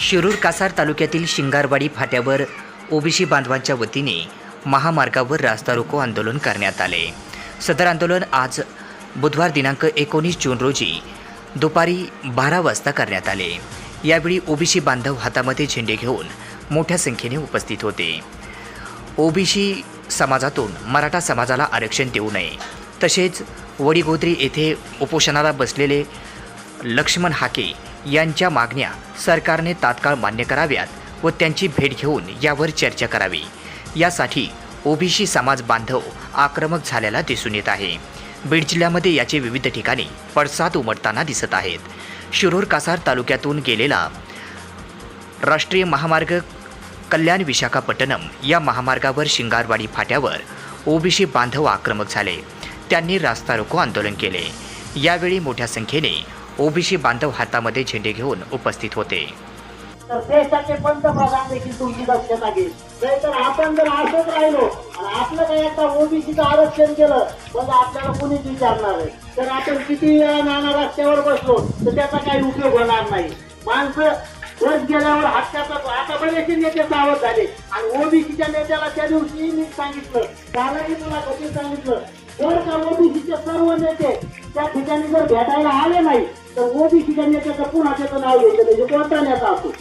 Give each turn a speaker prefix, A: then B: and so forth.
A: शिरूर कासार तालुक्यातील शिंगारवाडी फाट्यावर ओबीसी बांधवांच्या वतीने महामार्गावर रास्ता रोको आंदोलन करण्यात आले. सदर आंदोलन आज बुधवार दिनांक एकोणीस जून रोजी दुपारी बारा वाजता करण्यात आले. यावेळी ओबीसी बांधव हातामध्ये झेंडे घेऊन मोठ्या संख्येने उपस्थित होते. ओबीसी समाजातून मराठा समाजाला आरक्षण देऊ नये. तसेच वडीगोद्री येथे उपोषणाला बसलेले लक्ष्मण हाके यांच्या मागण्या सरकारने तात्काळ मान्य कराव्यात व त्यांची भेट घेऊन यावर चर्चा करावी. यासाठी ओबीसी समाज बांधव आक्रमक झालेला दिसून येत आहे. बीड जिल्ह्यामध्ये याचे विविध ठिकाणी पडसाद उमटताना दिसत आहेत. शिरूर कासार तालुक्यातून गेलेला राष्ट्रीय महामार्ग कल्याण विशाखापट्टणम या महामार्गावर शिंगारवाडी फाट्यावर ओबीसी बांधव आक्रमक झाले. त्यांनी रास्ता रोको आंदोलन केले. यावेळी मोठ्या संख्येने ओबीसी बांधव हातामध्ये झेंडे घेऊन उपस्थित होते.
B: तर देशाचे पंतप्रधान देखील तुमची दक्षता घेईल. नाहीतर आपण जर असंच राहिलो आणि आपलं काही आता ओबीसीचं आरक्षण केलं म्हणजे आपल्याला कुणीच विचारणार आहे तर आपण किती वेळा नाना रस्त्यावर बसलो तर त्याचा काही उपयोग होणार नाही. माणसं बस गेल्यावर हक्काचा आता बरेचसे नेते सावध झाले. आणि ओबीसीच्या नेत्याला त्या दिवशी मी सांगितलं त्यालाही मला कधी सांगितलं? जर का ओबीसीचे सर्व नेते त्या ठिकाणी जर भेटायला आले नाही तर ओबीसीच्या नेत्याचं पुन्हा त्याचं नाव घेतलं म्हणजे कोणता नेता असो?